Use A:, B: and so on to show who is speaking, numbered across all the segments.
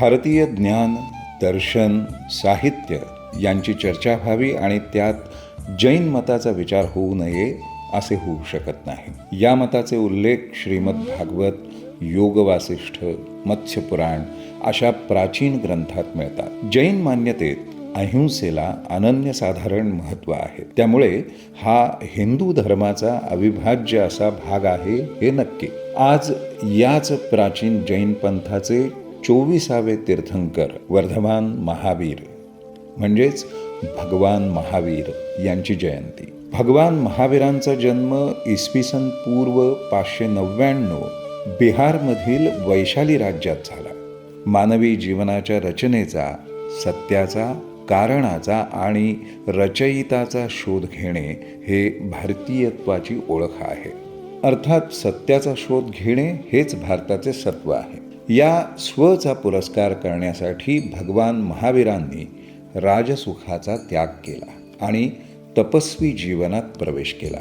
A: भारतीय ज्ञान दर्शन साहित्य यांची चर्चा व्हावी आणि त्यात जैन मताचा विचार होऊ नये असे होऊ शकत नाही. या मताचे उल्लेख श्रीमद भागवत योगवासिष्ठ मत्स्यपुराण अशा प्राचीन ग्रंथात मिळतात. जैन मान्यतेत अहिंसेला अनन्यसाधारण महत्त्व आहे. त्यामुळे हा हिंदू धर्माचा अविभाज्य असा भाग आहे हे नक्की. आज याच प्राचीन जैन पंथाचे चोवीसावे तीर्थंकर वर्धमान महावीर. म्हणजेच भगवान महावीर यांची जयंती. भगवान महावीरांचा जन्म इसवी सन पूर्व पाचशे नव्याण्णव बिहारमधील वैशाली राज्यात झाला. मानवी जीवनाच्या रचनेचा सत्याचा कारणाचा आणि रचयिताचा शोध घेणे हे भारतीयत्वाची ओळख आहे. अर्थात सत्याचा शोध घेणे हेच भारताचे सत्व आहे. या स्वचा पुरस्कार करण्यासाठी भगवान महावीरांनी राजसुखाचा त्याग केला आणि तपस्वी जीवनात प्रवेश केला.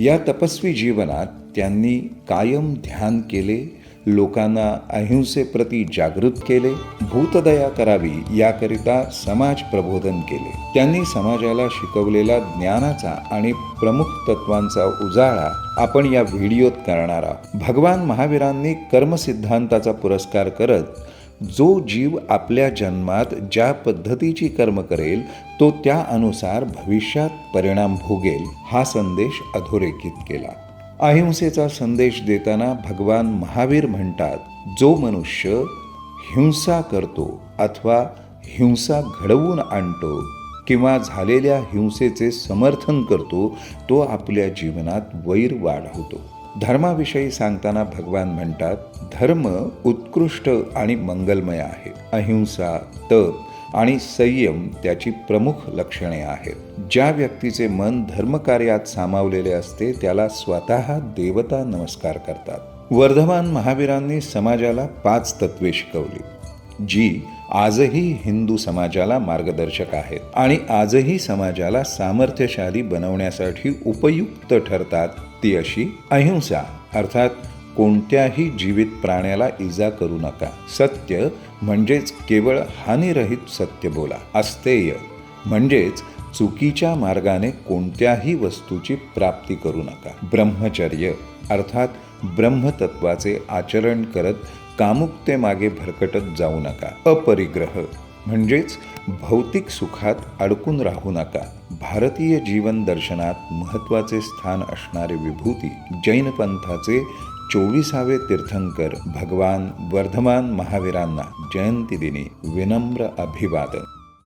A: या तपस्वी जीवनात त्यांनी कायम ध्यान केले लोकांना अहिंसेप्रती जागृत केले भूतदया करावी याकरिता समाज प्रबोधन केले. त्यांनी समाजाला शिकवलेला ज्ञानाचा आणि प्रमुख तत्वांचा उजाळा आपण या व्हिडिओत करणार आहोत. भगवान महावीरांनी कर्मसिद्धांताचा पुरस्कार करत जो जीव आपल्या जन्मात ज्या पद्धतीची कर्म करेल तो त्या अनुसार भविष्यात परिणाम भोगेल हा संदेश अधोरेखित केला. अहिंसेचा संदेश देताना भगवान महावीर म्हणतात जो मनुष्य हिंसा करतो अथवा हिंसा घडवून आणतो किंवा झालेल्या हिंसेचे समर्थन करतो तो आपल्या जीवनात वैर वाढवतो. धर्माविषयी सांगताना भगवान म्हणतात धर्म उत्कृष्ट आणि मंगलमय आहे. अहिंसा तप आणि संयम त्याची प्रमुख लक्षणे आहेत. ज्या व्यक्तीचे मन धर्मकार्यात सामावलेले असते त्याला स्वतः देवता नमस्कार करतात. वर्धमान महावीरांनी समाजाला पाच तत्वे शिकवली जी आजही हिंदू समाजाला मार्गदर्शक आहेत आणि आजही समाजाला सामर्थ्यशाली बनवण्यासाठी उपयुक्त ठरतात ती अशी अहिंसा अर्थात कोणत्याही जीवित प्राण्याला इजा करू नका. सत्य म्हणजेच केवळ हानिरहित सत्य बोला अस्तेय म्हणजेच चुकीच्या मार्गाने कोणत्याही वस्तूची प्राप्ती करू नका. ब्रह्मचर्य अर्थात ब्रह्मतत्वाचे आचरण करत कामुकतेमागे भरकटत जाऊ नका. अपरिग्रह म्हणजेच भौतिक सुखात अडकून राहू नका. भारतीय जीवन दर्शनात महत्त्वाचे स्थान असणारे विभूती जैन पंथाचे चोवीसावे तीर्थंकर भगवान वर्धमान महावीरांना जयंतीदिनी विनम्र अभिवादन.